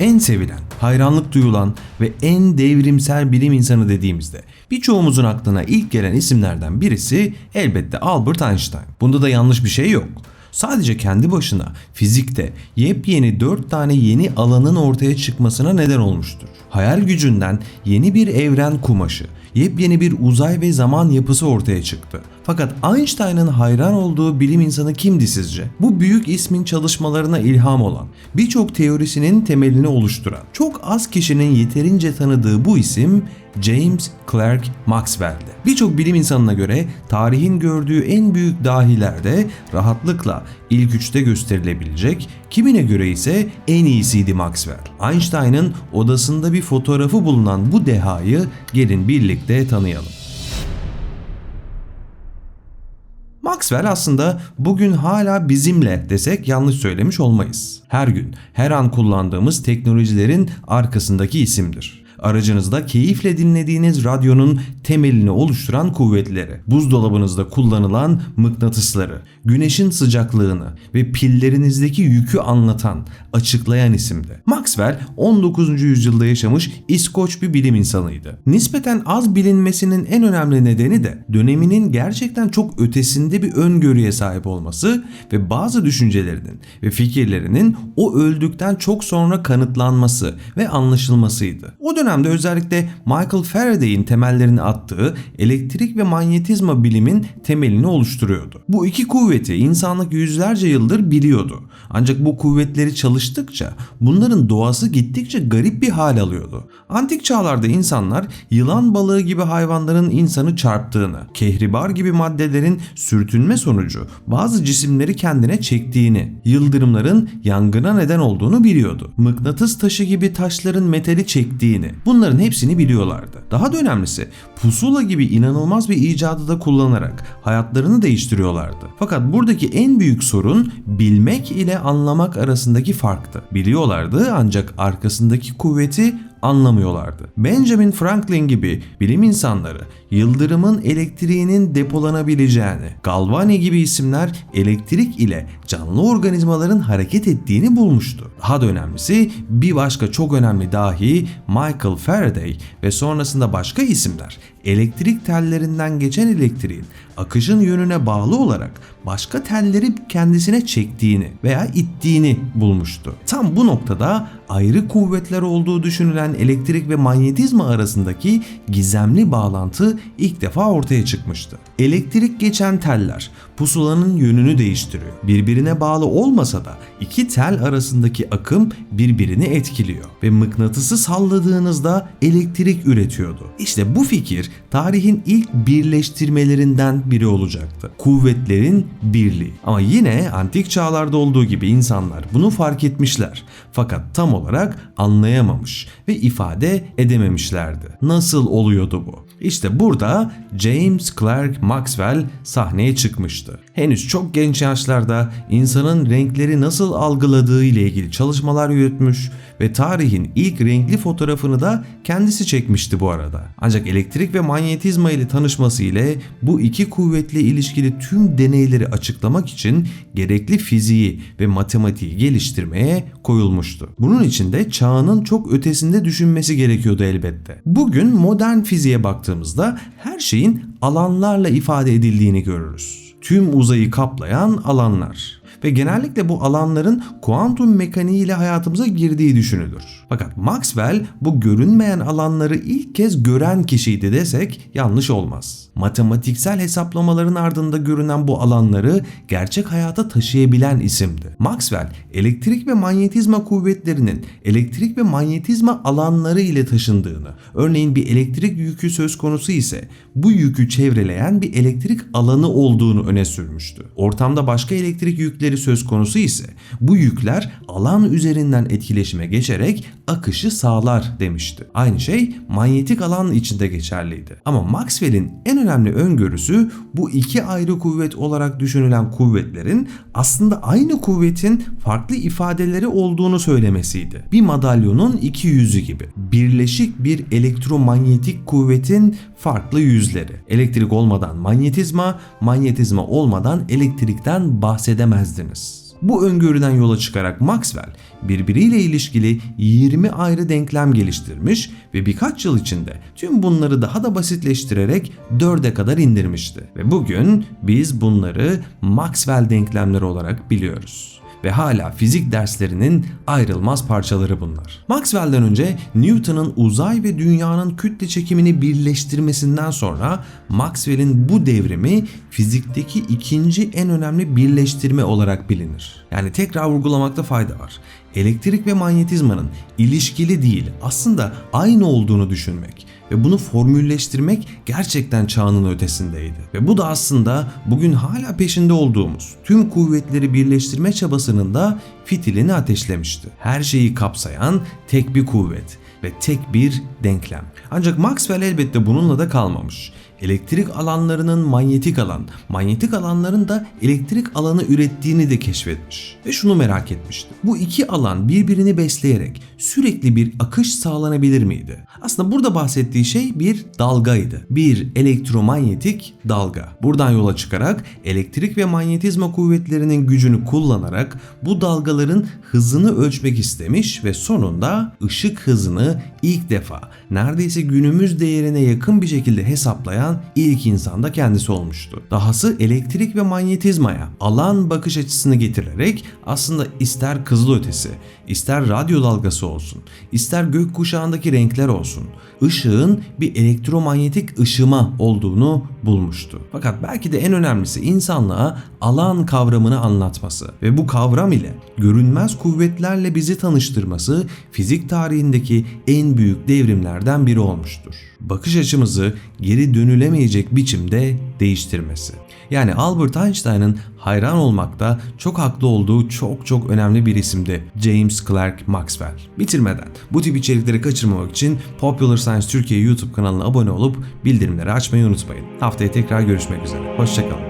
En sevilen, hayranlık duyulan ve en devrimsel bilim insanı dediğimizde birçoğumuzun aklına ilk gelen isimlerden birisi elbette Albert Einstein. Bunda da yanlış bir şey yok. Sadece kendi başına fizikte yepyeni 4 tane yeni alanın ortaya çıkmasına neden olmuştur. Hayal gücünden yeni bir evren kumaşı, yepyeni bir uzay ve zaman yapısı ortaya çıktı. Fakat Einstein'ın hayran olduğu bilim insanı kimdi sizce? Bu büyük ismin çalışmalarına ilham olan, birçok teorisinin temelini oluşturan, çok az kişinin yeterince tanıdığı bu isim James Clerk Maxwell'di. Birçok bilim insanına göre tarihin gördüğü en büyük dahilerde rahatlıkla ilk üçte gösterilebilecek, kimine göre ise en iyisiydi Maxwell. Einstein'ın odasında bir fotoğrafı bulunan bu dehayı gelin birlikte tanıyalım. Maxwell aslında bugün hala bizimle desek yanlış söylemiş olmayız. Her gün, her an kullandığımız teknolojilerin arkasındaki isimdir. Aracınızda keyifle dinlediğiniz radyonun temelini oluşturan kuvvetleri, buzdolabınızda kullanılan mıknatısları, güneşin sıcaklığını ve pillerinizdeki yükü anlatan, açıklayan isimdi. Maxwell 19. yüzyılda yaşamış İskoç bir bilim insanıydı. Nispeten az bilinmesinin en önemli nedeni de döneminin gerçekten çok ötesinde bir öngörüye sahip olması ve bazı düşüncelerinin ve fikirlerinin o öldükten çok sonra kanıtlanması ve anlaşılmasıydı. O dönemde özellikle Michael Faraday'in temellerini attığı elektrik ve manyetizma bilimin temelini oluşturuyordu. Bu iki kuvveti insanlık yüzlerce yıldır biliyordu. Ancak bu kuvvetleri çalıştıkça bunların doğası gittikçe garip bir hal alıyordu. Antik çağlarda insanlar yılan balığı gibi hayvanların insanı çarptığını, kehribar gibi maddelerin sürtünme sonucu bazı cisimleri kendine çektiğini, yıldırımların yangına neden olduğunu biliyordu. Mıknatıs taşı gibi taşların metali çektiğini, bunların hepsini biliyorlardı. Daha da önemlisi pusula gibi inanılmaz bir icadı da kullanarak hayatlarını değiştiriyorlardı. Fakat buradaki en büyük sorun bilmek ile anlamak arasındaki farktı. Biliyorlardı ancak arkasındaki kuvveti anlamıyorlardı. Benjamin Franklin gibi bilim insanları yıldırımın elektriğinin depolanabileceğini, Galvani gibi isimler elektrik ile canlı organizmaların hareket ettiğini bulmuştu. Daha da önemlisi bir başka çok önemli dahi Michael Faraday ve sonrasında başka isimler elektrik tellerinden geçen elektriğin akışın yönüne bağlı olarak başka telleri kendisine çektiğini veya ittiğini bulmuştu. Tam bu noktada ayrı kuvvetler olduğu düşünülen elektrik ve manyetizma arasındaki gizemli bağlantı ilk defa ortaya çıkmıştı. Elektrik geçen teller pusulanın yönünü değiştiriyor. Birbirine bağlı olmasa da iki tel arasındaki akım birbirini etkiliyor ve mıknatısı salladığınızda elektrik üretiyordu. İşte bu fikir tarihin ilk birleştirmelerinden biri olacaktı. Kuvvetlerin birliği. Ama yine antik çağlarda olduğu gibi insanlar bunu fark etmişler. Fakat tam olarak anlayamamış ve ifade edememişlerdi. Nasıl oluyordu bu? İşte burada James Clerk Maxwell sahneye çıkmıştı. Henüz çok genç yaşlarda insanın renkleri nasıl algıladığı ile ilgili çalışmalar yürütmüş ve tarihin ilk renkli fotoğrafını da kendisi çekmişti bu arada. Ancak elektrik ve manyetizma ile tanışması ile bu iki kuvvetle ilişkili tüm deneyleri açıklamak için gerekli fiziği ve matematiği geliştirmeye koyulmuştu. Bunun için de çağının çok ötesinde düşünmesi gerekiyordu elbette. Bugün modern fiziğe baktığımızda her şeyin alanlarla ifade edildiğini görürüz. Tüm uzayı kaplayan alanlar ve genellikle bu alanların kuantum mekaniği ile hayatımıza girdiği düşünülür. Fakat Maxwell bu görünmeyen alanları ilk kez gören kişiydi desek yanlış olmaz. Matematiksel hesaplamaların ardında görünen bu alanları gerçek hayata taşıyabilen isimdi. Maxwell, elektrik ve manyetizma kuvvetlerinin elektrik ve manyetizma alanları ile taşındığını, örneğin bir elektrik yükü söz konusu ise bu yükü çevreleyen bir elektrik alanı olduğunu öne sürmüştü. Ortamda başka elektrik yükleri söz konusu ise bu yükler alan üzerinden etkileşime geçerek akışı sağlar demişti. Aynı şey manyetik alan içinde geçerliydi. Ama Maxwell'in en önemli öngörüsü bu iki ayrı kuvvet olarak düşünülen kuvvetlerin aslında aynı kuvvetin farklı ifadeleri olduğunu söylemesiydi. Bir madalyonun iki yüzü gibi. Birleşik bir elektromanyetik kuvvetin farklı yüzleri. Elektrik olmadan manyetizma, manyetizma olmadan elektrikten bahsedemezdiniz. Bu öngörüden yola çıkarak Maxwell birbiriyle ilişkili 20 ayrı denklem geliştirmiş ve birkaç yıl içinde tüm bunları daha da basitleştirerek 4'e kadar indirmişti. Ve bugün biz bunları Maxwell denklemleri olarak biliyoruz ve hala fizik derslerinin ayrılmaz parçaları bunlar. Maxwell'den önce Newton'un uzay ve dünyanın kütle çekimini birleştirmesinden sonra Maxwell'in bu devrimi fizikteki ikinci en önemli birleştirme olarak bilinir. Yani tekrar vurgulamakta fayda var. Elektrik ve manyetizmanın ilişkili değil aslında aynı olduğunu düşünmek ve bunu formülleştirmek gerçekten çağının ötesindeydi. Ve bu da aslında bugün hala peşinde olduğumuz tüm kuvvetleri birleştirme çabasının da fitilini ateşlemişti. Her şeyi kapsayan tek bir kuvvet ve tek bir denklem. Ancak Maxwell elbette bununla da kalmamış. Elektrik alanlarının manyetik alan, manyetik alanların da elektrik alanı ürettiğini de keşfetmiş. Ve şunu merak etmişti. Bu iki alan birbirini besleyerek sürekli bir akış sağlanabilir miydi? Aslında burada bahsettiği şey bir dalgaydı. Bir elektromanyetik dalga. Buradan yola çıkarak elektrik ve manyetizma kuvvetlerinin gücünü kullanarak bu dalgaların hızını ölçmek istemiş ve sonunda ışık hızını ilk defa neredeyse günümüz değerine yakın bir şekilde hesaplayan ilk insan da kendisi olmuştu. Dahası elektrik ve manyetizmaya alan bakış açısını getirerek aslında ister kızılötesi, ister radyo dalgası olsun, ister gökkuşağındaki renkler olsun, ışığın bir elektromanyetik ışıma olduğunu bulmuştu. Fakat belki de en önemlisi insanlığa alan kavramını anlatması ve bu kavram ile görünmez kuvvetlerle bizi tanıştırması fizik tarihindeki en büyük devrimlerden biri olmuştur. Bakış açımızı geri dönülemeyecek biçimde değiştirmesi. Yani Albert Einstein'ın hayran olmakta çok haklı olduğu çok çok önemli bir isimdi James Clerk Maxwell. Bitirmeden bu tip içerikleri kaçırmamak için Popular Science Türkiye YouTube kanalına abone olup bildirimleri açmayı unutmayın. Haftaya tekrar görüşmek üzere. Hoşçakalın.